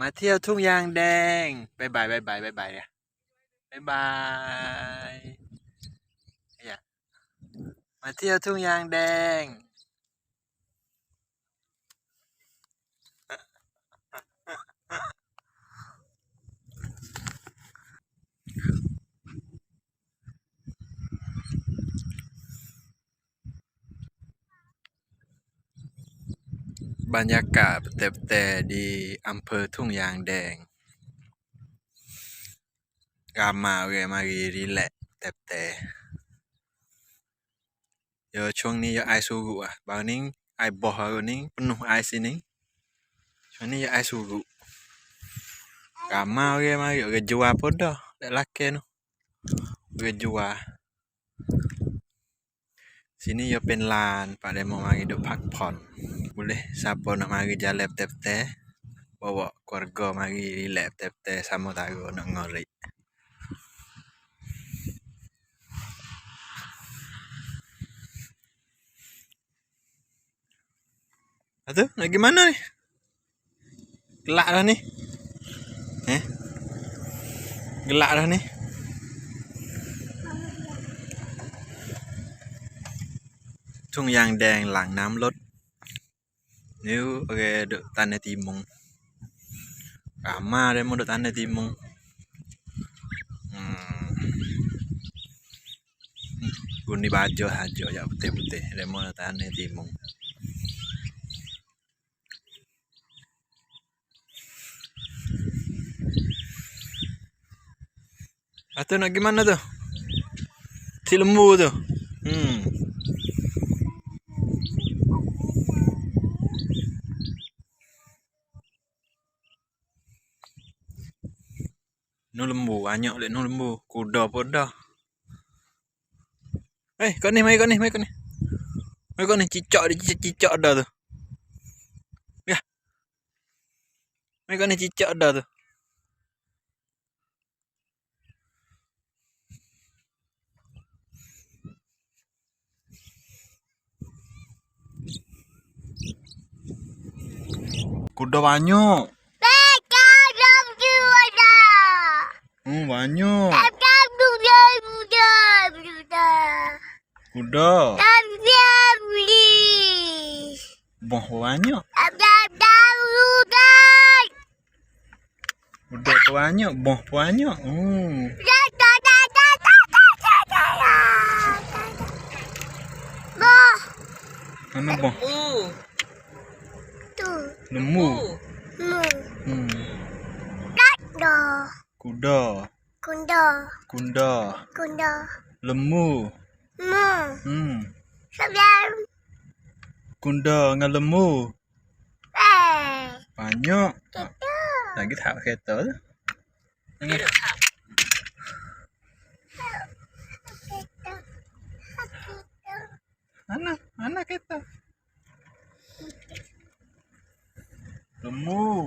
มาเที่ยวทุ่งยางแดงบายบายบายบายบายบายเนี่ยบายบายมาเที่ยวทุ่งยางแดง บรรยากาศแต่แต่ดีอำเภอทุ่งยางแดงกามาเรมารีรีแหละแต่แต่เดี๋ยอช่วงนี้ยอไอซูรุอะบางนิ่งไอบอกรุนิ่งปนุไอซินิ่งช่วงนี้ยอไอซูรุกามาเรมารีเรจัวพอดอเด็กลักเกนุเรจัว Sini yo pen lan pada mau mari duk pak pon. Boleh siapa nak mari jalan tep-tep. Bawa keluarga mari relax tep te sama tak nak ngori. Ada? Nak gimana ni? Gelak dah ni. Eh? Gelak dah ni. ทุ่งยางแดงหลังน้ำลด nếu, ok, được tan này thì mong cả ma đây muốn được tan này thì mong gun đi ba giờ hai giờ tê bute tê. Đây muốn được tan này thì mong Atau nak gimana tuh? Silmu tuh. Hmm. Nu lembu, banyak lek nu lembu. Kuda pun dah. Eh, kau ni, mai kau ni, mai kau ni. Mai kau ni cicak dia cicak dah tu. Ya. Mai kau ni cicak dah tu. Kuda banyak. Hmm, banyak. Tam tam kuda kuda kuda. Kuda. Tam tam. Bah banyak. Tam kuda. Kuda banyak, bah banyak. Hmm. Mana bah? Tu. Lemu. Hmm. Kuda. Kunda. Kunda. Kunda. Lemu. Lemu. Hmm. Sebelum. Kunda dengan lemu. Eh. Banyak. Kereta. Lagi tak kereta tu. Lagi tak. Mana? Mana kereta? Lemu.